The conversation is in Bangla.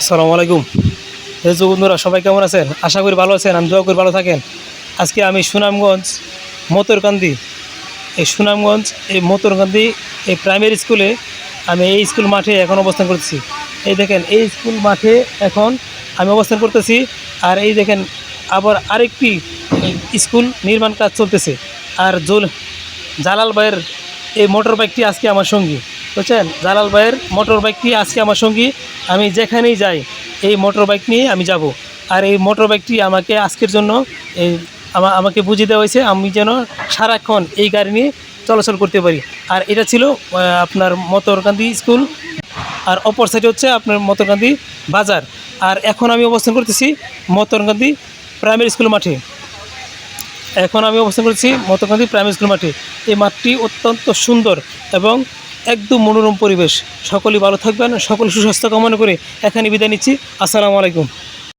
আসসালামু আলাইকুম। ফেসবুক বন্ধুরা, সবাই কেমন আছেন? আশা করি ভালো আছেন আমি দোয়া করি ভালো থাকেন। আজকে আমি সুনামগঞ্জ মতরকান্দি, এই সুনামগঞ্জ, এই মতরকান্দি, এই প্রাইমারি স্কুলে আমি এই স্কুল মাঠে এখন অবস্থান করতেছি। এই দেখেন, এই স্কুল মাঠে এখন আমি অবস্থান করতেছি আর এই দেখেন, আবার আরেকটি স্কুল নির্মাণ কাজ চলতেছে। আর জল, জালাল ভাইয়ের এই মোটর বাইকটি আজকে আমার সঙ্গী। বুঝছেন? জালাল ভাইয়ের মোটর বাইকটি আজকে আমার সঙ্গী। আমি যেখানেই যাই, এই মোটর বাইক নিয়ে আমি যাব। আর এই মোটর বাইকটি আমাকে আজকের জন্য এই আমা- আমাকে বুঝিয়ে দেওয়া হয়েছে, আমি যেন সারাক্ষণ এই গাড়ি নিয়ে চলাচল করতে পারি। আর এটা ছিল আপনার মতরকান্দি স্কুল। আর অপর সাইডে হচ্ছে আপনার মতরকান্দি বাজার। আর এখন আমি অবস্থান করতেছি মতরকান্দি প্রাইমারি স্কুল মাঠে। এখন আমি অবস্থান করছি মতকান্দি প্রাইমারি স্কুল মাঠে। এই মাঠটি অত্যন্ত সুন্দর এবং একদম মনোরম পরিবেশ। সকলেই ভালো থাকবেন, সকল সুস্বাস্থ্য কামনা করে এখানে বিদায় নিচ্ছি। আসসালামু আলাইকুম।